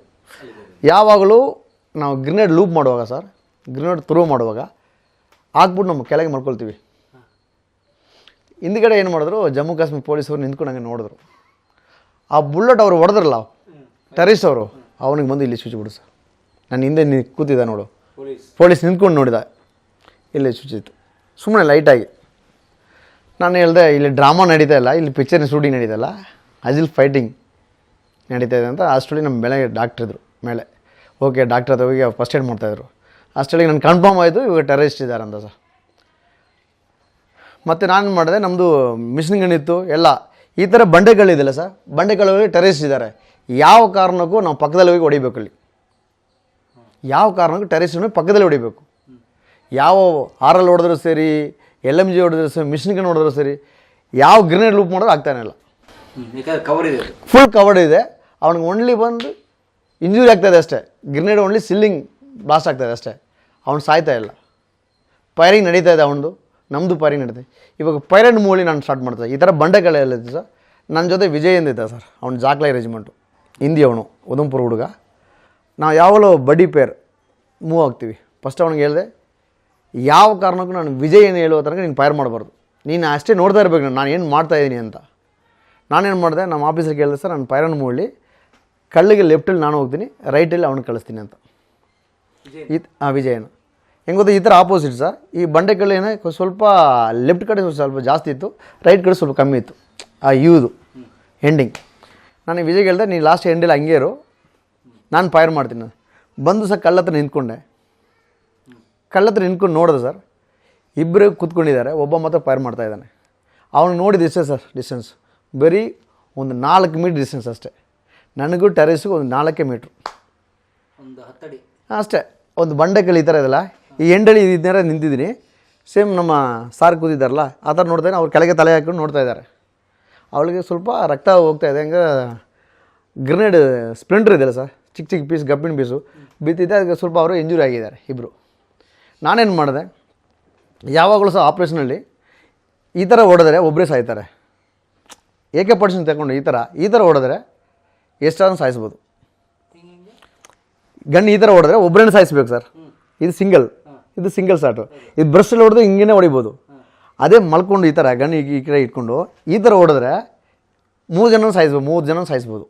ಯಾವಾಗಲೂ ನಾವು ಗ್ರಿನೇಡ್ ಲೂಪ್ ಮಾಡುವಾಗ ಸರ್ ಗ್ರಿನೇಡ್ ಥ್ರೋ ಮಾಡುವಾಗ ಹಾಕ್ಬಿಟ್ಟು ನಮ್ಮ ಕೆಳಗೆ ಮಾಡ್ಕೊಳ್ತೀವಿ ಹಿಂದ್ಗಡೆ ಏನು ಮಾಡಿದ್ರು ಜಮ್ಮು ಕಾಶ್ಮೀರ ಪೊಲೀಸರು ನಿಂತ್ಕೊಂಡು ಹಂಗೆ ನೋಡಿದ್ರು. ಆ ಬುಲೆಟ್ ಅವರು ಹೊಡೆದ್ರಲ್ಲ ಟೆರಿಸ್ ಅವರು ಅವನಿಗೆ ಬಂದು ಇಲ್ಲಿ ಸ್ವಿಚ್ ಬಿಡು ಸರ್. ನಾನು ಹಿಂದೆ ನಿ ಕೂತಿದ್ದೆ ನೋಡು. ಪೊಲೀಸ್ ನಿಂತ್ಕೊಂಡು ನೋಡಿದ. ಇಲ್ಲಿ ಸ್ವಿಚ್ ಸುಮ್ಮನೆ ಲೈಟಾಗಿ ನಾನು ಹೇಳಿದೆ, ಇಲ್ಲಿ ಡ್ರಾಮಾ ನಡೀತಾ ಇಲ್ಲ, ಇಲ್ಲಿ ಪಿಕ್ಚರ್ ಶೂಟಿಂಗ್ ನಡೀತಾ ಇಲ್ಲ. ಅಜಿಲ್ ಫೈಟಿಂಗ್ ನಡೀತಾ ಇದೆ ಅಂತ ಅಷ್ಟರಲ್ಲಿ ನಮ್ಮ ಮೇಲೆ ಡಾಕ್ಟ್ರ್ ಇದ್ರು, ಮೇಲೆ. ಓಕೆ ಡಾಕ್ಟ್ರ್ ಹತ್ರ ಹೋಗಿ ಫಸ್ಟ್ ಏಡ್ ಮಾಡ್ತಾಯಿದ್ರು ಅಷ್ಟರಲ್ಲಿ ನಾನು ಕನ್ಫರ್ಮ್ ಆಯಿತು, ಇವಾಗ ಟೆರರಿಸ್ಟ್ ಇದ್ದಾರೆ ಅಂತ ಸರ್. ಮತ್ತು ನಾನು ಮಾಡಿದೆ ನಮ್ಮದು ಮಿಷಿನ್ ಗಣಿತ್ತು ಎಲ್ಲ. ಈ ಥರ ಬಂಡೆಗಳಿದೆಯಲ್ಲ ಸರ್, ಬಂಡೆಗಳಲ್ಲಿ ಟೆರರಿಸ್ಟ್ ಇದ್ದಾರೆ. ಯಾವ ಕಾರಣಕ್ಕೂ ನಾವು ಪಕ್ಕದಲ್ಲಿ ಹೋಗಿ ಹೊಡಿಬೇಕು ಅಲ್ಲಿ ಯಾವ ಕಾರಣಕ್ಕೂ ಟೆರರಿಸ್ಟ್ ಪಕ್ಕದಲ್ಲಿ ಹೊಡಿಬೇಕು. ಯಾವ ಹೊಡೆದ್ರೂ ಹೊಡೆದ್ರು ಸರಿ ಎಲ್ ಎಂ ಜಿ ಹೊಡೆದ್ರೆ ಸರಿ ಮಿಷಿನ್ ಗನ್ ಹೊಡೆದ್ರೆ ಸರಿ ಯಾವ ಗ್ರೆನೇಡ್ ಲೂಪ್ ಮಾಡಿದ್ರೆ ಆಗ್ತಾನೆ ಇಲ್ಲ. ಕವರ್ ಇದೆ. ಫುಲ್ ಕವರ್ಡ್ ಇದೆ. ಅವನಿಗೆ ಓನ್ಲಿ ಬಂದು ಇಂಜುರಿ ಆಗ್ತಾಯಿದೆ ಅಷ್ಟೇ. ಗ್ರೆನೇಡ್ ಓನ್ಲಿ ಸಿಲ್ಲಿಂಗ್ ಬ್ಲಾಸ್ಟ್ ಆಗ್ತಾಯಿದೆ ಅಷ್ಟೇ. ಅವ್ನು ಸಾಯ್ತಾ ಇಲ್ಲ. ಪೈರಿಂಗ್ ನಡೀತಾ ಇದೆ ಅವನದು. ನಮ್ಮದು ಪೈರಿಂಗ್ ನಡೀತದೆ ಇವಾಗ ಪೈರಟ್ ಮೂಲಿ ನಾನು ಸ್ಟಾರ್ಟ್ ಮಾಡ್ತಾ ಈ ಥರ ಬಂಡೆಗಳೆಲ್ಲ ಇದೆ ಸರ್. ನನ್ನ ಜೊತೆ ವಿಜಯ್ ಎಂದಿದ್ದ ಸರ್ ಅವ್ನು ಜಾಕ್ಲೈ ರೆಜಿಮೆಂಟು ಹಿಂದಿ ಅವನು ಉದಂಪುರ ಹುಡುಗ. ನಾವು ಯಾವಾಗಲೂ ಬಡ್ಡಿ ಪೇರ್ ಮೂವ್ ಆಗ್ತೀವಿ. ಫಸ್ಟ್ ಅವ್ನಿಗೆ ಹೇಳಿದೆ ಯಾವ ಕಾರಣಕ್ಕೂ ನಾನು ವಿಜಯ್ ಏನು ಹೇಳುವ ತನಕ ನೀನು ಫೈರ್ ಮಾಡಬಾರ್ದು. ನೀನು ಅಷ್ಟೇ ನೋಡ್ತಾ ಇರಬೇಕು ನಾನು. ಏನು ಮಾಡ್ತಾ ಇದ್ದೀನಿ ಅಂತ. ನಾನೇನು ಮಾಡಿದೆ? ನಮ್ಮ ಆಫೀಸರ್ಗೆ ಹೇಳಿದೆ ಸರ್ ನಾನು ಪೈರನ್ ಮೂಡಲಿ. ಕಳ್ಳಿಗೆ ಲೆಫ್ಟಲ್ಲಿ ನಾನು ಹೋಗ್ತೀನಿ ರೈಟಲ್ಲಿ ಅವ್ನಿಗೆ ಕಳಿಸ್ತೀನಿ ಅಂತ. ವಿಜಯ್ ಈ ಹಾಂ ವಿಜಯನ. ಹೆಂಗೆ ಗೊತ್ತಾ? ಈ ಥರ ಆಪೋಸಿಟ್ ಸರ್ ಈ ಬಂಡೆ ಕಳ್ಳಿ ಏನೋ ಸ್ವಲ್ಪ ಲೆಫ್ಟ್ ಕಡೆ ಸ್ವಲ್ಪ ಜಾಸ್ತಿ ಇತ್ತು ರೈಟ್ ಕಡೆ ಸ್ವಲ್ಪ ಕಮ್ಮಿ ಇತ್ತು. ಆ ಯೂದು ಎಂಡಿಂಗ್ ನಾನು ವಿಜಯ್ಗೆ ಹೇಳಿದೆ ನೀನು ಲಾಸ್ಟ್ ಎಂಡಲ್ಲಿ ಹಂಗೇರು ನಾನು ಫೈರ್ ಮಾಡ್ತೀನಿ. ನಾನು ಬಂದು ಸರ್ ಕಳ್ಳತ್ರ ನಿಂತ್ಕೊಂಡೆ. ಕಳ್ಳ ಹತ್ರ ನಿಂತ್ಕೊಂಡು ನೋಡಿದೆ ಸರ್. ಇಬ್ಬರು ಕೂತ್ಕೊಂಡಿದ್ದಾರೆ ಒಬ್ಬ ಮಾತ್ರ ಫೈರ್ ಮಾಡ್ತಾ ಇದ್ದಾನೆ. ಅವನು ನೋಡಿದ ಇಷ್ಟೇ ಸರ್ ಡಿಸ್ಟೆನ್ಸ್ ಬರೀ ಒಂದು ನಾಲ್ಕು ಮೀಟ್ರ್ ಡಿಸ್ಟೆನ್ಸ್ ಅಷ್ಟೇ. ನನಗೂ ಟೆರೆಸ್ಗೂ ಒಂದು ನಾಲ್ಕೇ ಮೀಟ್ರ್ ಒಂದು ಹತ್ತಡಿ. ಅಷ್ಟೇ. ಒಂದು ಬಂಡೆಕಲ್ಲಿ ಈ ಥರ ಇದೆಲ್ಲ ಈ ಎಂಡಳಿ ಇದನ್ನೇ ನಿಂತಿದ್ದೀನಿ. ಸೇಮ್ ನಮ್ಮ ಸಾರ್ ಕೂತಿದ್ದಾರಲ್ಲ ಆ ಥರ ನೋಡ್ತಾ ಅವ್ರು ಕೆಳಗೆ ತಲೆ ಹಾಕೊಂಡು ನೋಡ್ತಾ ಇದ್ದಾರೆ. ಅವಳಿಗೆ ಸ್ವಲ್ಪ ರಕ್ತ ಹೋಗ್ತಾ ಇದೆ. ಹಂಗೆ ಗ್ರೆನೇಡ್ ಸ್ಪ್ಲೆಂಡರ್ ಇದೆಯಲ್ಲ ಸರ್ ಚಿಕ್ಕ ಚಿಕ್ಕ ಪೀಸ್ ಗಬ್ಬಿನ ಪೀಸು ಬಿತ್ತಿದ್ದೆ ಅದಕ್ಕೆ ಸ್ವಲ್ಪ ಅವರು ಇಂಜುರಿ ಆಗಿದ್ದಾರೆ ಇಬ್ಬರು ನಾನೇನು ಮಾಡಿದೆ ಯಾವಾಗಲೂ ಸಹ ಆಪ್ರೇಷನಲ್ಲಿ ಈ ಥರ ಹೊಡೆದ್ರೆ ಒಬ್ಬರೇ ಸಾಯ್ತಾರೆ ಏಕೆ ಪರ್ಸನ್ ತಗೊಂಡು ಈ ಥರ ಈ ಥರ ಹೊಡೆದ್ರೆ ಎಷ್ಟಾದ್ರೂ ಸಾಯಿಸ್ಬೋದು ಗಣ್ಣು ಈ ಥರ ಹೊಡೆದ್ರೆ ಒಬ್ಬರೇ ಸಾಯಿಸ್ಬೇಕು ಸರ್ ಇದು ಸಿಂಗಲ್ ಇದು ಸಿಂಗಲ್ ಶಾಟು ಇದು ಬ್ರಷಲ್ಲಿ ಹೊಡೆದು ಹಿಂಗೇ ಹೊಡಿಬೋದು ಅದೇ ಮಲ್ಕೊಂಡು ಈ ಥರ ಗಣ್ಣು ಈ ಕಡೆ ಇಟ್ಕೊಂಡು ಈ ಥರ ಹೊಡೆದ್ರೆ ಮೂರು ಜನ ಸಾಯಿಸ್ಬೋದು ಮೂರು ಜನ ಸಾಯಿಸ್ಬೋದು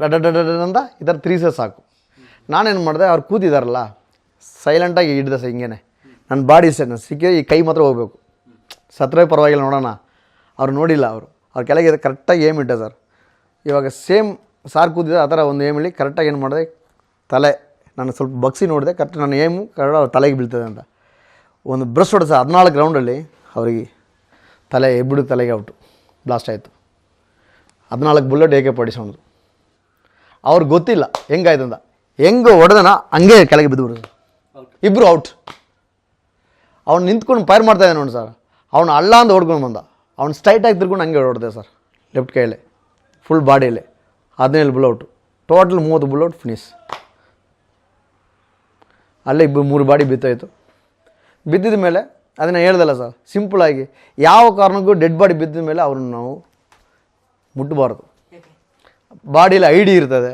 ಡಡ್ ಅಂತ ಈ ಥರ ತ್ರೀ ಸರ್ ಸಾಕು ನಾನೇನು ಮಾಡಿದೆ ಅವ್ರು ಕೂತಿದಾರಲ್ಲ ಸೈಲೆಂಟಾಗಿ ಹಿಡ್ದೆ ಸರ್ ಹಿಂಗೇನೆ. ನನ್ನ ಬಾಡಿ ಸರ್ ಸಿಕ್ಕಿ ಈ ಕೈ ಮಾತ್ರ ಹೋಗಬೇಕು. ಸತ್ರವೇ ಪರವಾಗಿಲ್ಲ ನೋಡೋಣ. ಅವ್ರು ನೋಡಿಲ್ಲ ಅವರು. ಅವ್ರ ಕೆಳಗೆ ಕರೆಕ್ಟಾಗಿ ಏಮ್ ಇಟ್ಟೆ ಸರ್. ಇವಾಗ ಸೇಮ್ ಸಾರ್ ಕೂತಿದ್ದೆ ಆ ಥರ ಒಂದು ಏಮ್ ಹೇಳಿ ಕರೆಕ್ಟಾಗಿ ಏನು ಮಾಡಿದೆ? ತಲೆ. ನಾನು ಸ್ವಲ್ಪ ಬಗ್ಸಿ ನೋಡಿದೆ ಕರೆಕ್ಟ್ ನನ್ನ ಏಮು ಕರೆಕ್ಟ್ ಅವ್ರ ತಲೆಗೆ ಬೀಳ್ತದೆ ಅಂತ. ಒಂದು ಬ್ರಷ್ ಹೊಡೆದ ಸರ್, ಹದಿನಾಲ್ಕು ರೌಂಡಲ್ಲಿ ಅವರಿಗೆ ತಲೆ ಎಬ್ಬಿಡು, ತಲೆಗೆ ಔಟು ಬ್ಲಾಸ್ಟ್ ಆಯಿತು. ಹದಿನಾಲ್ಕು ಬುಲೆಟ್ ಏಕೆ ಪಡಿಸೋದು ಅವ್ರಿಗೆ ಗೊತ್ತಿಲ್ಲ, ಹೆಂಗಾಯ್ತು ಅಂತ. ಹೆಂಗೆ ಹೊಡೆದನ, ಹಂಗೆ ಕೆಳಗೆ ಬಿದ್ದುಬಿಡು ಇಬ್ಬರು ಔಟ್. ಅವ್ನು ನಿಂತ್ಕೊಂಡು ಫೈರ್ ಮಾಡ್ತಾ ಇದ್ದಾನೆ ನೋಡಿ ಸರ್. ಅವ್ನು ಅಲ್ಲ ಅಂತ ಹೊಡ್ಕೊಂಡು ಬಂದ. ಅವ್ನು ಸ್ಟ್ರೈಟಾಗಿ ತಿರ್ಕೊಂಡು ಹಂಗೆ ಹೊಡೆದೆ ಸರ್. ಲೆಫ್ಟ್ ಕೈಯಲ್ಲಿ. ಫುಲ್ ಬಾಡಿಯಲ್ಲಿ. ಹದಿನೇಳು ಬುಲೌಟು ಟೋಟಲ್ ಮೂವತ್ತು ಬುಲೌಟ್ ಫಿನಿಶ್ ಅಲ್ಲೇ ಇಬ್ಬರು ಮೂರು ಬಾಡಿ ಬಿತ್ತೋಯ್ತು. ಬಿದ್ದಿದ ಮೇಲೆ ಅದನ್ನು ಹೇಳ್ದಲ್ಲ ಸರ್ ಸಿಂಪಲಾಗಿ ಯಾವ ಕಾರಣಕ್ಕೂ ಡೆಡ್ ಬಾಡಿ ಬಿದ್ದ ಮೇಲೆ ಅವ್ರನ್ನ ನಾವು ಮುಟ್ಟಬಾರ್ದು ಬಾಡಿಯಲ್ಲಿ ಐ ಡಿ ಇರ್ತದೆ.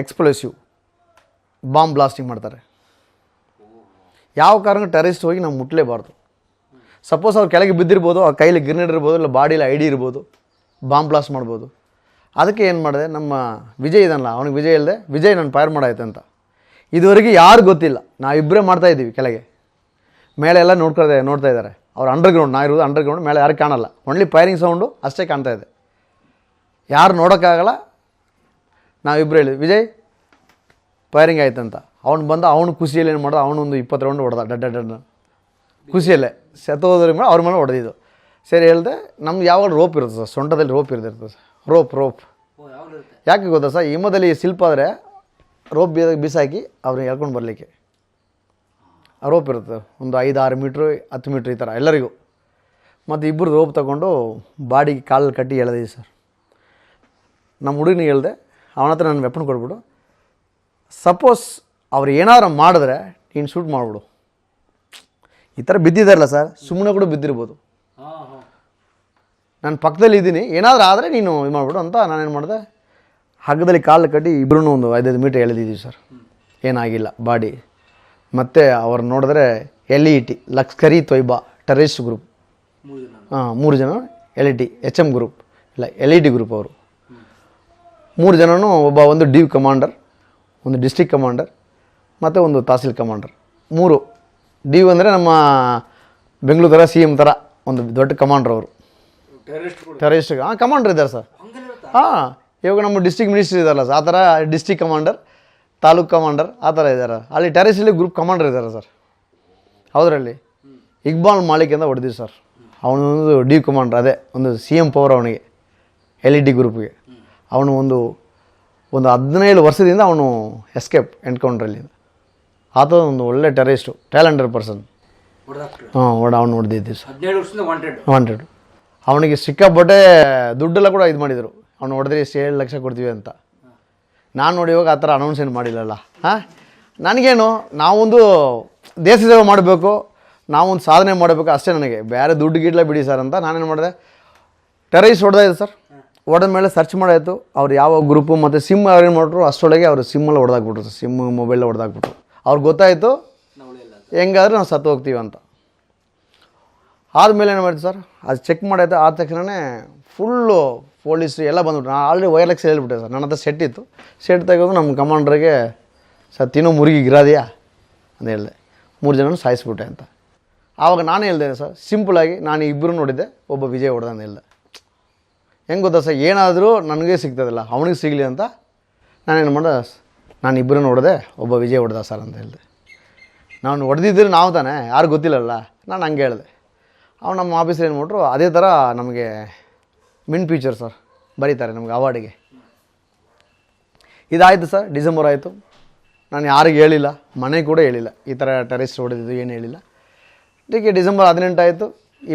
ಎಕ್ಸ್ಪ್ಲೋಸಿವ್ ಬಾಂಬ್ ಬ್ಲಾಸ್ಟಿಂಗ್ ಮಾಡ್ತಾರೆ. ಯಾವ ಕಾರಣಕ್ಕೂ ಟೆರರಿಸ್ಟ್ ಹೋಗಿ ನಾವು ಮುಟ್ಟಲೇಬಾರ್ದು ಸಪೋಸ್ ಅವ್ರು ಕೆಳಗೆ ಬಿದ್ದಿರ್ಬೋದು, ಆ ಕೈಲಿ ಗ್ರೆನೇಡ್ ಇರ್ಬೋದು, ಇಲ್ಲ ಬಾಡಿಲಿ ಐ ಡಿ ಇರ್ಬೋದು, ಬಾಂಬ್ ಬ್ಲಾಸ್ಟ್ ಮಾಡ್ಬೋದು. ಅದಕ್ಕೆ ಏನು ಮಾಡಿದೆ, ನಮ್ಮ ವಿಜಯ್ ಇದನ್ನಲ್ಲ ಅವನಿಗೆ ವಿಜಯ್ ಇಲ್ಲದೆ ವಿಜಯ್, ನಾನು ಫೈರ್ ಮಾಡಾಯ್ತು ಅಂತ. ಇದುವರೆಗೆ ಯಾರು ಗೊತ್ತಿಲ್ಲ ನಾವಿಬ್ಬರೇ ಮಾಡ್ತಾ ಇದ್ದೀವಿ ಕೆಳಗೆ. ಮೇಲೆ ಎಲ್ಲ ನೋಡ್ಕೊಳ್ತಾ ನೋಡ್ತಾ ಇದ್ದಾರೆ. ಅವ್ರು ಅಂಡರ್ಗ್ರೌಂಡ್ ನಾ ಇರೋದು ಅಂಡರ್ಗ್ರೌಂಡ್ ಮೇಲೆ ಯಾರು ಕಾಣಲ್ಲ. ಓನ್ಲಿ ಫೈರಿಂಗ್ ಸೌಂಡು ಅಷ್ಟೇ ಕಾಣ್ತಾ ಇದೆ. ಯಾರು ನೋಡೋಕ್ಕಾಗಲ್ಲ ನಾವಿಬ್ಬರು ಹೇಳಿದ್ವಿ ವಿಜಯ್ ಫೈರಿಂಗ್ ಆಯ್ತಂತ. ಅವ್ನು ಬಂದ, ಅವನು ಖುಷಿಯಲ್ಲಿ ಏನು ಮಾಡ್ದ, ಅವನು ಒಂದು ಇಪ್ಪತ್ತು ರೌಂಡ್ ಹೊಡೆದ, ಡಡ್ ಡಡ್ ಖುಷಿಯಲ್ಲೇ. ಸೆತೋದ್ರ ಮೇಲೆ ಅವ್ರ ಮೇಲೆ ಹೊಡೆದಿದ್ದು. ಸರಿ ಹೇಳಿದೆ, ನಮ್ಗೆ ಯಾವಾಗ ರೋಪ್ ಇರುತ್ತೆ ಸರ್, ಸೊಂಟದಲ್ಲಿ ರೋಪ್ ಇರ್ತಿರ್ತದೆ ಸರ್. Rope rope. ಯಾಕೆ ಗೊತ್ತಾ ಸರ್ ಹಿಮದಲ್ಲಿ ಶಿಲ್ಪ ಆದರೆ ರೋಪ್ ಬೀದ ಬಿಸಾಕಿ ಅವ್ರನ್ನ ಎಳ್ಕೊಂಡು ಬರಲಿಕ್ಕೆ. ರೋಪ್ ಇರುತ್ತೆ ಒಂದು ಐದು ಆರು ಮೀಟ್ರು, ಹತ್ತು ಮೀಟ್ರ್ ಈ ಥರ ಎಲ್ಲರಿಗೂ. ಮತ್ತು ಇಬ್ಬರು ರೋಪ್ ತಗೊಂಡು ಬಾಡಿಗೆ ಕಾಲು ಕಟ್ಟಿ ಎಳೆದಿದ್ದೆ ಸರ್. ನಮ್ಮ ಹುಡುಗನಿಗೆ ಹೇಳಿದೆ ಅವನ ಹತ್ರ ನಾನು ವೆಪನ್ ಕೊಟ್ಬಿಡು ಸಪೋಸ್ ಅವ್ರು ಏನಾದ್ರು ಮಾಡಿದ್ರೆ ನೀನು ಶೂಟ್ ಮಾಡಿಬಿಡು. ಈ ಥರ ಬಿದ್ದಿದ್ದಾರಲ್ಲ ಸರ್ ಸುಮ್ಮನೆ ಕೂಡ ಬಿದ್ದಿರ್ಬೋದು. ನಾನು ಪಕ್ಕದಲ್ಲಿ ಇದ್ದೀನಿ. ಏನಾದರೂ ಆದರೆ ನೀನು ಇದು ಮಾಡಿಬಿಡು ಅಂತ ನಾನೇನು ಮಾಡಿದೆ? ಹಗ್ಗದಲ್ಲಿ ಕಾಲು ಕಟ್ಟಿ ಇಬ್ಬರೂ ಒಂದು ಐದೈದು ಮೀಟರ್ ಎಳೆದಿದ್ದೀವಿ ಸರ್ ಏನಾಗಿಲ್ಲ ಬಾಡಿ ಮತ್ತು ಅವ್ರು ನೋಡಿದ್ರೆ L E T Lashkar Taiba terrorist group ಹಾಂ ಮೂರು ಜನ. L E T H M group ಇಲ್ಲ ಎಲ್ ಇ ಟಿ ಗ್ರೂಪ್ ಅವರು. ಮೂರು ಜನನೂ ಒಬ್ಬ ಒಂದು ಡಿ ಕಮಾಂಡರ್ ಒಂದು ಡಿಸ್ಟಿಕ್ ಕಮಾಂಡರ್ ಮತ್ತು ಒಂದು ತಹಸೀಲ್ ಕಮಾಂಡರ್ ಮೂರು. ಡಿ ಅಂದರೆ ನಮ್ಮ ಬೆಂಗಳೂರು ಥರ ಸಿ ಎಂ ಥರ ಒಂದು ದೊಡ್ಡ ಕಮಾಂಡರ್ ಅವರು. ಟೆರರಿಸ್ಟ್ ಹಾಂ ಕಮಾಂಡರ್ ಇದ್ದಾರೆ ಸರ್. ಹಾಂ ಇವಾಗ ನಮ್ಮ ಡಿಸ್ಟಿಕ್ ಮಿನಿಸ್ಟ್ರಿ ಇದ್ದಾರಲ್ಲ ಸರ್ ಆ ಥರ ಡಿಸ್ಟಿಕ್ ಕಮಾಂಡರ್ ತಾಲೂಕ್ ಕಮಾಂಡರ್ ಆ ಥರ ಇದ್ದಾರೆ ಅಲ್ಲಿ ಟೆರರಿಸ್ಟಲ್ಲಿ ಗ್ರೂಪ್ ಕಮಾಂಡರ್ ಇದ್ದಾರೆ ಸರ್. ಹೌದ್ರಲ್ಲಿ? ಇಕ್ಬಾಲ್ ಮಾಲಿಕ್ ಅಂತ ಹೊಡೆದಿವಿ ಸರ್. ಅವನೊಂದು ಡಿ ಕಮಾಂಡರ್ ಅದೇ ಒಂದು ಸಿ ಎಂ ಪವರ್ ಅವನಿಗೆ ಎಲ್ ಇ ಡಿ ಗ್ರೂಪ್ಗೆ ಅವನು ಒಂದು ಒಂದು ಹದಿನೈದು ವರ್ಷದಿಂದ ಅವನು ಎಸ್ಕೇಪ್ ಎನ್ಕೌಂಟ್ರಲ್ಲಿ ಆತ ಒಂದು ಒಳ್ಳೆ ಟೆರರಿಸ್ಟು ಟ್ಯಾಲೆಂಟೆಡ್ ಪರ್ಸನ್ ಹಾಂ ಓಡ ಅವ್ನು ಹೊಡೆದಿದ್ದೆ ಸರ್ ಹದಿನೇಳು ವಾಂಟೆಡ್ ಅವನಿಗೆ ಸಿಕ್ಕಾಪಟ್ಟೆ ದುಡ್ಡೆಲ್ಲ ಕೂಡ ಇದು ಮಾಡಿದರು. ಅವ್ನು ಹೊಡೆದ್ರೆ ಎಷ್ಟು ಏಳು ಲಕ್ಷ ಕೊಡ್ತೀವಿ ಅಂತ. ನಾನು ನೋಡಿ ಇವಾಗ ಆ ಥರ ಅನೌನ್ಸ್ ಏನು ಮಾಡಿಲ್ಲಲ್ಲ. ಹಾಂ? ನನಗೇನು ನಾವೊಂದು ದೇಶ ಸೇವೆ ಮಾಡಬೇಕು ನಾವೊಂದು ಸಾಧನೆ ಮಾಡಬೇಕು ಅಷ್ಟೇ ನನಗೆ. ಬೇರೆ ದುಡ್ಡು ಗಿಡ್ಲ ಬಿಡಿ ಸರ್ ಅಂತ ನಾನೇನು ಮಾಡಿದೆ. ಟೆರರಿಸ್ಟ್ ಹೊಡೆದಾಯ್ತು ಸರ್. ಹೊಡೆದ ಮೇಲೆ ಸರ್ಚ್ ಮಾಡಾಯಿತು. ಅವ್ರು ಯಾವ ಗ್ರೂಪು ಮತ್ತು ಸಿಮ್ ಅವ್ರು ಏನು ಮಾಡ್ರು ಅಷ್ಟೊಳಗೆ ಅವರು ಸಿಮ್ಮಲ್ಲಿ ಹೊಡೆದಾಕ್ಬಿಟ್ರು ಸಿಮ್ ಮೊಬೈಲ್ ಹೊಡೆದಾಕ್ಬಿಟ್ರು ಅವ್ರಿಗೆ ಗೊತ್ತಾಯಿತು, ಹೆಂಗಾದ್ರೂ ನಾವು ಸತ್ತು ಹೋಗ್ತೀವಿ ಅಂತ. ಆದಮೇಲೆ ಏನು ಮಾಡಿದ್ದು ಸರ್ ಅದು ಚೆಕ್ ಮಾಡಾಯಿತು. ಆದ ತಕ್ಷಣವೇ ಫುಲ್ಲು ಪೊಲೀಸರು ಎಲ್ಲ ಬಂದ್ಬಿಟ್ರು. ನಾನು ಆಲ್ರೆಡಿ ವೈರ್ಲೆಕ್ಸ್ ಹೇಳ್ಬಿಟ್ಟೆ ಸರ್ ನನ್ನ ಹತ್ರ ಸೆಟ್ ಇತ್ತು. ಸೆಟ್ ತೆಗೆದು ನಮ್ಮ ಕಮಾಂಡ್ರಿಗೆ ಸರ್, ತಿನ್ನೋ, ಮುರುಗಿ ಗಿರಾದಿಯಾ ಅಂತ ಹೇಳಿದೆ. ಮೂರು ಜನನೂ ಸಾಯಿಸ್ಬಿಟ್ಟೆ ಅಂತ. ಆವಾಗ ನಾನು ಹೇಳ್ದೆ ಸರ್ ಸಿಂಪಲಾಗಿ ನಾನು ಇಬ್ಬರು ನೋಡಿದ್ದೆ, ಒಬ್ಬ ವಿಜಯ್ ಹೊಡೆದ ಅಂತ ಹೇಳ್ದೆ. ಹೆಂಗೆ ಗೊತ್ತಾ ಸರ್? ಏನಾದರೂ ನನಗೆ ಸಿಗ್ತದಲ್ಲ, ಅವನಿಗೆ ಸಿಗಲಿ ಅಂತ ನಾನೇನು ಮಾಡ್ದೆ, ನಾನು ಇಬ್ಬರು ನೋಡಿದೆ ಒಬ್ಬ ವಿಜಯ್ ಹೊಡೆದ ಸರ್ ಅಂತ ಹೇಳಿದೆ. ನಾನು ಹೊಡೆದಿದ್ದರೆ ನಾವು ತಾನೇ, ಯಾರು ಗೊತ್ತಿಲ್ಲಲ್ಲ, ನಾನು ಹಂಗೆ ಹೇಳಿದೆ. ಅವ್ನು ನಮ್ಮ ಆಫೀಸಲ್ಲಿ ಏನು ಮಾಡ್ರು, ಅದೇ ಥರ ನಮಗೆ ಮಿನ್ ಫ್ಯೂಚರ್ ಸರ್ ಬರೀತಾರೆ ನಮಗೆ ಅವಾರ್ಡಿಗೆ ಇದಾಯಿತು ಸರ್, ಡಿಸೆಂಬರ್ ಆಯಿತು. ನಾನು ಯಾರಿಗೂ ಹೇಳಿಲ್ಲ, ಮನೆ ಕೂಡ ಹೇಳಿಲ್ಲ. ಈ ಥರ ಟೆರೆಸ್ ಹೊಡೆದಿದ್ದು ಏನು ಹೇಳಿಲ್ಲ. ಟೀಕೆ ಡಿಸೆಂಬರ್ ಹದಿನೆಂಟು ಆಯಿತು,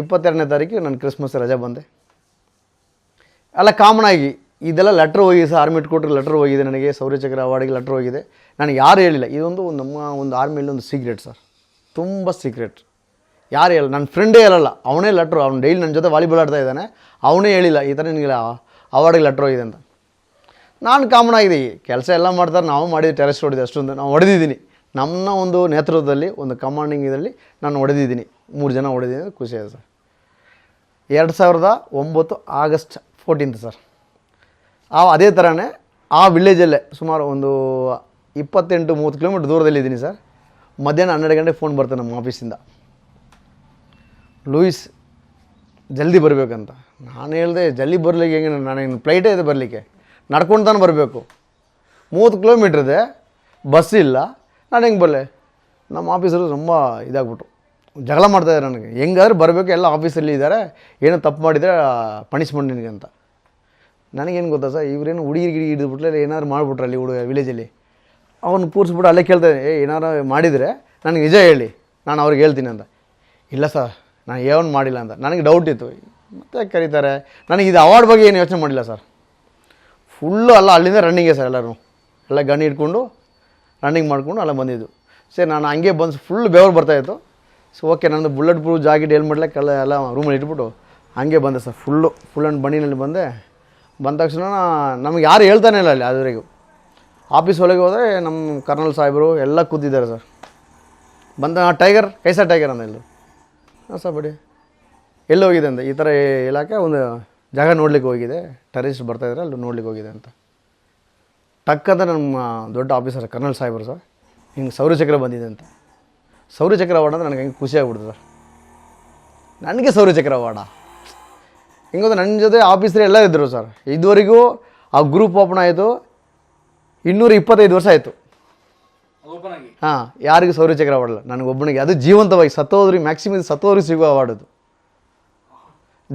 ಇಪ್ಪತ್ತೆರಡನೇ ತಾರೀಕು ನಾನು ಕ್ರಿಸ್ಮಸ್ ರಜೆ ಬಂದೆ. ಅಲ್ಲ ಕಾಮನ್ ಆಗಿ, ಇದೆಲ್ಲ ಲೆಟ್ರ್ ಹೋಗಿದೆ ಸರ್ ಆರ್ಮಿ ಕೊಟ್ಟರೆ ಲೆಟ್ರ್ ಹೋಗಿದೆ, ನನಗೆ ಸೌರ್ಯಚಕ್ರ ಅವಾರ್ಡಿಗೆ ಲೆಟ್ರ್ ಹೋಗಿದೆ. ನನಗೆ ಯಾರು ಹೇಳಿಲ್ಲ, ಇದೊಂದು ನಮ್ಮ ಒಂದು ಆರ್ಮಿಯಲ್ಲಿ ಒಂದು ಸೀಕ್ರೆಟ್ ಸರ್ ತುಂಬ ಸೀಕ್ರೆಟ್ ಯಾರು ಹೇಳಲ್ಲ ನನ್ನ ಫ್ರೆಂಡೇ ಹೇಳಲ್ಲ, ಅವನೇ ಲೆಟ್ರು ಅವ್ನು ಡೈಲಿ ನನ್ನ ಜೊತೆ ವಾಲಿಬಾಲ್ ಆಡ್ತಾ ಇದ್ದಾನೆ, ಅವನೇ ಹೇಳಿಲ್ಲ, ಈ ಥರ ನಿನಗೆ ಅವಾರ್ಡಿಗೆ ಲೆಟ್ರ್ ಹೋಗಿದೆ ಅಂತ. ನಾನು ಕಾಮನ್ ಆಗಿದೆ ಕೆಲಸ ಎಲ್ಲ ಮಾಡ್ತಾರೆ, ನಾವು ಮಾಡಿದ್ದೆ ಟೆರೆಸ್ಟ್ ಹೊಡೆದು ಅಷ್ಟೊಂದು, ನಾವು ಹೊಡೆದಿದ್ದೀನಿ. ನಮ್ಮ ಒಂದು ನೇತೃತ್ವದಲ್ಲಿ, ಒಂದು ಕಮಾಂಡಿಂಗ್ ಇದರಲ್ಲಿ ನಾನು ಹೊಡೆದಿದ್ದೀನಿ. ಮೂರು ಜನ ಹೊಡೆದಿದ್ದೀನಿ, ಖುಷಿ ಸರ್ ಎರಡು ಸಾವಿರದ ಒಂಬತ್ತು ಆಗಸ್ಟ್ ಫೋರ್ಟೀನ್ತ್ ಸರ್. ಆ ಅದೇ ಥರನೇ ಆ ವಿಲೇಜಲ್ಲೇ ಸುಮಾರು ಒಂದು ಇಪ್ಪತ್ತೆಂಟು ಮೂವತ್ತು ಕಿಲೋಮೀಟ್ರ್ ದೂರದಲ್ಲಿದ್ದೀನಿ ಸರ್. ಮಧ್ಯಾಹ್ನ ಹನ್ನೆರಡು ಗಂಟೆಗೆ ಫೋನ್ ಬರ್ತದೆ ನಮ್ಮ ಆಫೀಸಿಂದ ಲೂಯಿಸ್, ಜಲ್ದಿ ಬರಬೇಕಂತ. ನಾನು ಹೇಳಿದೆ ಜಲ್ದಿ ಬರಲಿಕ್ಕೆ ಹೆಂಗೆ ನನಗೆ ಫ್ಲೈಟೇ ಇದೆ ಬರಲಿಕ್ಕೆ. ನಡ್ಕೊಂಡು ತಾನೆ ಬರಬೇಕು. ಮೂವತ್ತು ಕಿಲೋಮೀಟ್ರ್ ಇದೆ ಬಸ್ ಇಲ್ಲ. ನಾನು ಹೆಂಗೆ ಬರಲೆ? ನಮ್ಮ ಆಫೀಸರು ತುಂಬ ಇದಾಗ್ಬಿಟ್ರು. ಜಗಳ ಮಾಡ್ತಾಯಿದ್ದಾರೆ ನನಗೆ. ಹೆಂಗಾದ್ರೂ ಬರಬೇಕು, ಎಲ್ಲ ಆಫೀಸಲ್ಲಿ ಇದ್ದಾರೆ ಏನೋ ತಪ್ಪು ಮಾಡಿದರೆ ಪನಿಷ್ಮೆಂಟ್ ನಿನಗೆ ಅಂತ. ನನಗೇನು ಗೊತ್ತಾ ಸರ್, ಇವ್ರೇನು ಹುಡುಗಿರಿ ಗಿಡಿ ಹಿಡಿದ್ಬಿಟ್ಲೆ ಏನಾದ್ರು ಮಾಡಿಬಿಟ್ರೆ ಅಲ್ಲಿ ಹುಡುಗ ವಿಲೇಜಲ್ಲಿ ಅವ್ನು ಕೂರಿಸ್ಬಿಟ್ಟು ಅಲ್ಲೇ ಕೇಳ್ತಾನೆ ಏ, ಏನಾರು ಮಾಡಿದರೆ ನನಗೆ ನಿಜ ಹೇಳಿ, ನಾನು ಅವ್ರಿಗೆ ಹೇಳ್ತೀನಿ ಅಂತ. ಇಲ್ಲ ಸರ್, ನಾನು ಏನು ಮಾಡಿಲ್ಲ ಅಂತ. ನನಗೆ ಡೌಟ್ ಇತ್ತು. ಮತ್ತೆ ಕರೀತಾರೆ. ನನಗೆ ಇದು ಅವಾರ್ಡ್ ಬಗ್ಗೆ ಏನು ಯೋಚನೆ ಮಾಡಿಲ್ಲ ಸರ್. ಫುಲ್ಲು ಅಲ್ಲ, ಅಲ್ಲಿಂದ ರನ್ನಿಂಗೇ ಸರ್ ಎಲ್ಲರೂ. ಎಲ್ಲ ಗನ್ ಇಟ್ಕೊಂಡು ರನ್ನಿಂಗ್ ಮಾಡಿಕೊಂಡು, ಅಲ್ಲ ಬಂದಿದ್ದು. ಸರಿ, ನಾನು ಹಂಗೆ ಬಂದು ಫುಲ್ ಬೆವರು ಬರ್ತಾಯಿತ್ತು ಸೊ ಓಕೆ ನಂದು ಬುಲೆಟ್ ಪ್ರೂಫ್ ಜಾಕೆಟ್ ಮಾಡ್ಲಿಕ್ಕೆ ಎಲ್ಲ ಎಲ್ಲ ರೂಮಲ್ಲಿ ಇಟ್ಬಿಟ್ಟು ಹಂಗೆ ಬಂದೆ ಸರ್ ಫುಲ್ಲು ಫುಲ್ ಆ್ಯಂಡ್ ಬಣ್ಣಿನಲ್ಲಿ ಬಂದೆ. ಬಂದ ತಕ್ಷಣ ನಮ್ಗೆ ಯಾರು ಹೇಳ್ತಾನೆ ಇಲ್ಲ ಅಲ್ಲಿ ಅದುವರೆಗೂ. ಆಫೀಸ್ ಒಳಗೆ ಹೋದರೆ ನಮ್ಮ ಕರ್ನಲ್ ಸಾಹೇಬರು ಎಲ್ಲ ಕೂತಿದ್ದಾರೆ ಸರ್ ಬಂದ ಟೈಗರ್ ಕೈಸ ಟೈಗರ್ ಅಂದ ಎಲ್ಲರು ಹಾಂ ಸರ್ ಬಡಿ. ಎಲ್ಲಿ ಹೋಗಿದೆ ಅಂತ ಈ ಥರ ಇಲಾಖೆ ಒಂದು ಜಾಗ ನೋಡ್ಲಿಕ್ಕೆ ಹೋಗಿದೆ. ಟೆರಿಸ್ಟ್ ಬರ್ತಾಯಿದ್ರೆ ಅಲ್ಲಿ ನೋಡ್ಲಿಕ್ಕೆ ಹೋಗಿದೆ ಅಂತ. ಟಕ್ಕಂತ ನಮ್ಮ ದೊಡ್ಡ ಆಫೀಸರ್ ಕರ್ನಲ್ ಸಾಹೇಬರು ಸರ್ ಹಿಂಗೆ ಸೌರಚಕ್ರ ಬಂದಿದೆ ಅಂತ. ಸೌರಚಕ್ರ ಅವಾರ್ಡ್ ಅಂದ್ರೆ ನನಗೆ ಹಂಗೆ ಸರ್ ನನಗೆ ಸೌರಚಕ್ರ ಅವಾರ್ಡ. ಹಿಂಗೋದು ನನ್ನ ಜೊತೆ ಆಫೀಸರ್ ಎಲ್ಲ ಇದ್ದರು ಸರ್. ಇದುವರೆಗೂ ಆ ಗ್ರೂಪ್ ಓಪನ್ ಆಯಿತು. ಇನ್ನೂರ ಇಪ್ಪತ್ತೈದು ವರ್ಷ ಆಯಿತು. ಓಪನ್ ಆಗಿ? ಹಾಂ ಯಾರಿಗೂ ಸೌರಚಕ್ರ ಅವಾರ್ಡ್ ಇಲ್ಲ. ನನಗೊಬ್ಬನಿಗೆ ಅದು ಜೀವಂತವಾಗಿ ಸತ್ತೋದ್ರಿಗೆ ಮ್ಯಾಕ್ಸಿಮಮ್ ಸತ್ತೋದ್ರಿಗೆ ಸಿಗುವ ಅವಾರ್ಡ್ ಅದು.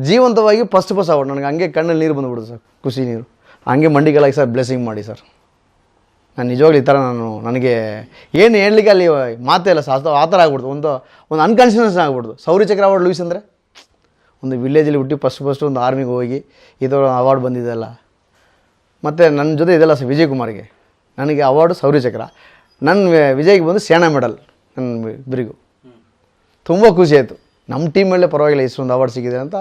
ಜೀವಂತವಾಗಿ ಫಸ್ಟ್ ಫಸ್ಟ್ ಅವಾರ್ಡ್. ನನಗೆ ಹಂಗೆ ಕಣ್ಣಲ್ಲಿ ನೀರು ಬಂದುಬಿಡುದು ಸರ್ ಖುಷಿ ನೀರು. ಹಂಗೆ ಮಂಡಿಗೆಲ್ಲ ಸರ್ ಬ್ಲೆಸ್ಸಿಂಗ್ ಮಾಡಿ ಸರ್. ನಾನು ನಿಜವಾಗ್ಲೂ ಈ ಥರ ನಾನು ನನಗೆ ಏನು ಹೇಳಲಿಕ್ಕೆ ಅಲ್ಲಿ ಮಾತೇ ಇಲ್ಲ. ಸಾಸ್ತ ಆ ಥರ ಆಗ್ಬಿಡ್ತು. ಒಂದು ಒಂದು ಅನ್ಕಾನ್ಷಿಯಸ್ ಆಗ್ಬಿಡ್ತು. ಸೌರಚಕ್ರ ಅವಾರ್ಡ್ ಲೂಯಿಸ್ ಅಂದರೆ? ಒಂದು ವಿಲೇಜಲ್ಲಿ ಹುಟ್ಟಿ ಫಸ್ಟ್ ಫಸ್ಟ್ ಒಂದು ಆರ್ಮಿಗೆ ಹೋಗಿ ಈ ಥರ ಅವಾರ್ಡ್ ಬಂದಿದೆಲ್ಲ ಮತ್ತು ನನ್ನ ಜೊತೆ ಇದೆಲ್ಲ ಸರ್ ವಿಜಯ್ ಕುಮಾರ್ಗೆ ನನಗೆ ಅವಾರ್ಡು ಸೌರಿ ಚಕ್ರ. ನನ್ನ ವಿಜಯ್ಗೆ ಬಂದು ಸೇನಾ ಮೆಡಲ್ ನನ್ನ ಇಬ್ಬರಿಗೂ ತುಂಬ ಖುಷಿ ಆಯಿತು. ನಮ್ಮ ಟೀಮಲ್ಲೇ ಪರವಾಗಿಲ್ಲ ಇಷ್ಟೊಂದು ಅವಾರ್ಡ್ ಸಿಕ್ಕಿದೆ ಅಂತ.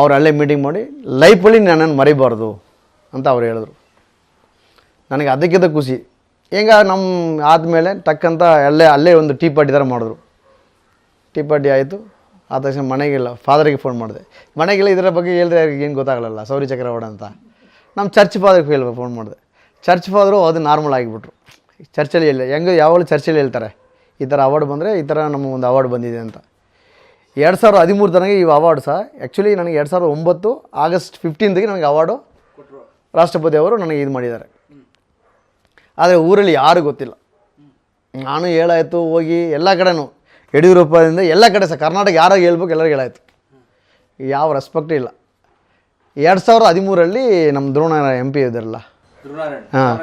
ಅವ್ರು ಅಲ್ಲೇ ಮೀಟಿಂಗ್ ಮಾಡಿ ಲೈಫಲ್ಲಿ ನನ್ನನ್ನು ಮರಿಬಾರ್ದು ಅಂತ ಅವ್ರು ಹೇಳಿದ್ರು. ನನಗೆ ಅದಕ್ಕಿಂತ ಖುಷಿ. ಈಗ ನಮ್ಮ ಆದಮೇಲೆ ಟಕ್ಕಂತ ಅಲ್ಲೇ ಅಲ್ಲೇ ಒಂದು ಟೀ ಪಾರ್ಟಿ ಥರ ಮಾಡಿದ್ರು. ಟೀ ಪಾರ್ಟಿ ಆಯಿತು. ಆದ ತಕ್ಷಣ ಮನೆಗೆಲ್ಲ ಫಾದರಿಗೆ ಫೋನ್ ಮಾಡಿದೆ. ಮನೆಗೆಲ್ಲ ಇದರ ಬಗ್ಗೆ ಹೇಳಿದ್ರೆ ಏನು ಗೊತ್ತಾಗಲ್ಲ, ಸೌರಿ ಚಕ್ರ ಅವಾರ್ಡ್ ಅಂತ. ನಮ್ಮ ಚರ್ಚ್ ಫಾದರ್ಗೆ ಫೇಲ್ ಫೋನ್ ಮಾಡಿದೆ. ಚರ್ಚ್ ಫಾದರು ಅದು ನಾರ್ಮಲ್ ಆಗಿಬಿಟ್ರು. ಚರ್ಚಲ್ಲಿ ಇಲ್ಲ, ಹೆಂಗೆ ಯಾವಾಗಲೂ ಚರ್ಚಲ್ಲಿ ಹೇಳ್ತಾರೆ, ಈ ಥರ ಅವಾರ್ಡ್ ಬಂದರೆ ಈ ಥರ ನಮ್ಮ ಒಂದು ಅವಾರ್ಡ್ ಬಂದಿದೆ ಅಂತ. ಎರಡು ಸಾವಿರದ ಹದಿಮೂರು ತನಕ ಈ ಅವಾರ್ಡ್ ಸಹ ಆ್ಯಕ್ಚುಲಿ ನನಗೆ ಎರಡು ಸಾವಿರದ ಒಂಬತ್ತು ಆಗಸ್ಟ್ ಫಿಫ್ಟೀನ್ತಿಗೆ ನನಗೆ ಅವಾರ್ಡು ರಾಷ್ಟ್ರಪತಿ ಅವರು ನನಗೆ ಇದು ಮಾಡಿದ್ದಾರೆ. ಆದರೆ ಊರಲ್ಲಿ ಯಾರೂ ಗೊತ್ತಿಲ್ಲ. ನಾನು ಹೇಳಾಯಿತು ಹೋಗಿ ಎಲ್ಲ ಕಡೆನೂ ಯಡಿಯೂರಪ್ಪದಿಂದ ಎಲ್ಲ ಕಡೆ ಸಹ ಕರ್ನಾಟಕ ಯಾರಾಗ ಹೇಳ್ಬೇಕು ಎಲ್ಲರಿಗೂ ಹೇಳಾಯಿತು. ಯಾವ ರೆಸ್ಪೆಕ್ಟ್ ಇಲ್ಲ. ಎರಡು ಸಾವಿರದ ಹದಿಮೂರರಲ್ಲಿ ನಮ್ಮ ದ್ರೋಣ ಎಂ ಪಿ ಇದ್ದಾರಲ್ಲ ಹಾಂ.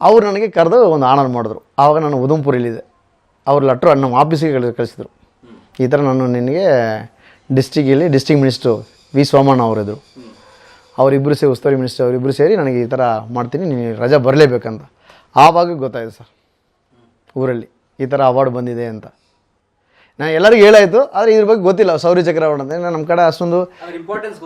ಅವ್ರು ನನಗೆ ಕರೆದು ಒಂದು ಆನರ್ ಮಾಡಿದ್ರು. ಆವಾಗ ನಾನು ಉಧಂಪುರಲ್ಲಿದೆ ಅವ್ರು ಲೆಟ್ರು ನಮ್ಮ ಆಫೀಸಿಗೆ ಕಳಿಸ್ ಕಳಿಸಿದ್ರು. ಈ ಥರ ನಾನು ನಿನಗೆ ಡಿಸ್ಟಿಕಲ್ಲಿ ಡಿಸ್ಟಿಕ್ ಮಿನಿಸ್ಟ್ರು ವಿ ಸೋಮಣ್ಣ ಅವರಿದ್ದರು ಅವರಿಬ್ಬರು ಸೇರಿ ಉಸ್ತುವಾರಿ ಮಿನಿಸ್ಟರ್ ಅವರಿಬ್ಬರು ಸೇರಿ ನನಗೆ ಈ ಥರ ಮಾಡ್ತೀನಿ ನೀನು ರಜಾ ಬರಲೇಬೇಕಂತ. ಆವಾಗ ಗೊತ್ತಾಯಿತು ಸರ್. ಊರಲ್ಲಿ ಈ ಥರ ಅವಾರ್ಡ್ ಬಂದಿದೆ ಅಂತ. ನಾ ಎಲ್ಲರಿಗೂ ಹೇಳಾಯಿತು ಆದರೆ ಇದ್ರ ಬಗ್ಗೆ ಗೊತ್ತಿಲ್ಲ ಸೌರ್ಯ ಚಕ್ರ ಅವಾರ್ಡ್ ಅಂತ ನಮ್ಮ ಕಡೆ ಅಷ್ಟೊಂದು ಇಂಪಾರ್ಟೆನ್ಸ್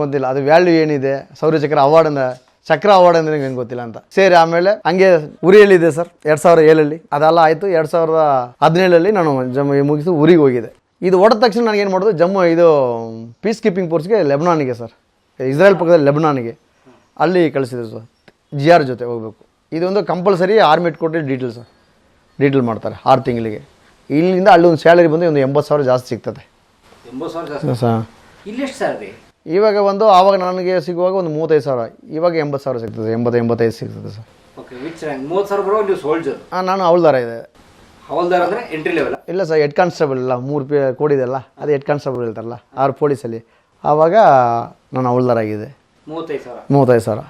ಗೊತ್ತಿಲ್ಲ. ಅದು ವ್ಯಾಲ್ಯೂ ಏನಿದೆ ಸೌರ್ಯ ಚಕ್ರ ಅವಾರ್ಡ್ ಅಂದರೆ ಚಕ್ರ ಅವಾರ್ಡ್ ಅಂದ್ರೆ ಏನು ಗೊತ್ತಿಲ್ಲ ಅಂತ. ಸೇರಿ ಆಮೇಲೆ ಹಂಗೆ ಉರಿಯಲ್ಲಿದೆ ಸರ್ ಎರಡು ಸಾವಿರದ ಏಳಲ್ಲಿ. ಅದೆಲ್ಲ ಆಯಿತು ಎರಡು ಸಾವಿರದ ಹದಿನೇಳಲ್ಲಿ ನಾನು ಜಮ್ಮು ಮುಗಿಸಿ ಊರಿಗೆ ಹೋಗಿದೆ ಇದು ಹೊಡೆದ ತಕ್ಷಣ ನನಗೆ ಏನು ಮಾಡೋದು ಜಮ್ಮು ಇದು ಪೀಸ್ ಕೀಪಿಂಗ್ ಫೋರ್ಸ್ಗೆ ಲೆಬ್ನಾನಿಗೆ ಸರ್ ಇಸ್ರೇಲ್ ಪಕ್ಕದಲ್ಲಿ ಲೆಬ್ನಾನಿಗೆ. ಅಲ್ಲಿ ಕಳಿಸಿದ್ರು ಸರ್ ಜಿ ಆರ್ ಜೊತೆ ಹೋಗಬೇಕು. ಇದೊಂದು ಕಂಪಲ್ಸರಿ ಆರ್ಮಿ ಇಟ್ಕೊಟ್ಟು ಡೀಟೇಲ್ಸ್ ಡೀಟೇಲ್ ಮಾಡ್ತಾರೆ ಆರು ತಿಂಗಳಿಗೆ. ಇಲ್ಲಿಂದ ಅಲ್ಲೊಂದು ಒಂದು ಸ್ಯಾಲರಿ ಬಂದು ಒಂದು ಎಂಬತ್ತು ಸಾವಿರ ಜಾಸ್ತಿ ಸಿಗ್ತದೆ. ಇವಾಗ ಒಂದು ಆವಾಗ ನನಗೆ ಸಿಗುವಾಗ ಒಂದು ಮೂವತ್ತೈದು ಸಾವಿರ ಇವಾಗ ಎಂಬತ್ತು ಸಾವಿರ ಸಿಗ್ತದೆ ಎಂಬತ್ತು ಎಂಬತ್ತೈದು ಸಿಗ್ತದೆ ಸರ್. ನೀವು ನಾನು ಅವಳದಾರ ಇದೆ. ಇಲ್ಲ ಸರ್ ಹೆಡ್ ಕಾನ್ಸ್ಟೇಬಲ್ ಇಲ್ಲ ಮೂರು ಪೇ ಕೋಡಿದೆಲ್ಲ ಅದು ಹೆಡ್ ಕಾನ್ಸ್ಟೇಬಲ್ ಹೇಳ್ತಾರಲ್ಲ ಆರು ಪೊಲೀಸಲ್ಲಿ ಆವಾಗ ನಾನು ಅವಳದಾರ ಆಗಿದೆ ಮೂವತ್ತೈದು ಸಾವಿರ. ಮೂವತ್ತೈದು ಸಾವಿರ.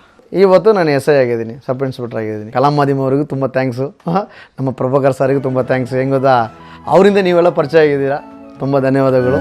ಇವತ್ತು ನಾನು ಎಸ್ ಐ ಆಗಿದ್ದೀನಿ, ಸಬ್ ಇನ್ಸ್ಪೆಕ್ಟರ್ ಆಗಿದ್ದೀನಿ. ಕಲಾ ಮಾಧ್ಯಮ ಅವರಿಗೂ ತುಂಬ ಥ್ಯಾಂಕ್ಸು ನಮ್ಮ ಪ್ರಭಾಕರ್ ಸಾರಿಗೂ ತುಂಬ ಥ್ಯಾಂಕ್ಸ್ ಹೆಂಗೆ ಗೊತ್ತಾ? ಅವರಿಂದ ನೀವೆಲ್ಲ ಪರಿಚಯ ಆಗಿದ್ದೀರಾ? ತುಂಬ ಧನ್ಯವಾದಗಳು.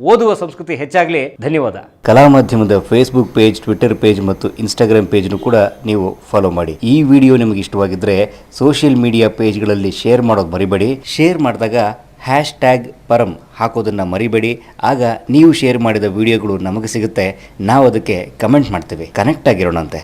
ಓದುವ ಸಂಸ್ಕೃತಿ ಹೆಚ್ಚಾಗಲಿ, ಧನ್ಯವಾದ. ಕಲಾ ಮಾಧ್ಯಮದ ಫೇಸ್ಬುಕ್ ಪೇಜ್ ಟ್ವಿಟರ್ ಪೇಜ್ ಮತ್ತು ಇನ್ಸ್ಟಾಗ್ರಾಮ್ ಪೇಜ್ನು ಕೂಡ ನೀವು ಫಾಲೋ ಮಾಡಿ. ಈ ವಿಡಿಯೋ ನಿಮಗೆ ಇಷ್ಟವಾಗಿದ್ದರೆ ಸೋಷಿಯಲ್ ಮೀಡಿಯಾ ಪೇಜ್ಗಳಲ್ಲಿ ಶೇರ್ ಮಾಡೋದು ಮರಿಬೇಡಿ. ಶೇರ್ ಮಾಡಿದಾಗ ಹ್ಯಾಶ್ ಟ್ಯಾಗ್ ಪರಂ ಹಾಕೋದನ್ನು ಮರಿಬೇಡಿ. ಆಗ ನೀವು ಶೇರ್ ಮಾಡಿದ ವಿಡಿಯೋಗಳು ನಮಗೆ ಸಿಗುತ್ತೆ. ನಾವು ಅದಕ್ಕೆ ಕಮೆಂಟ್ ಮಾಡ್ತೀವಿ. ಕನೆಕ್ಟ್ ಆಗಿರೋಣಂತೆ.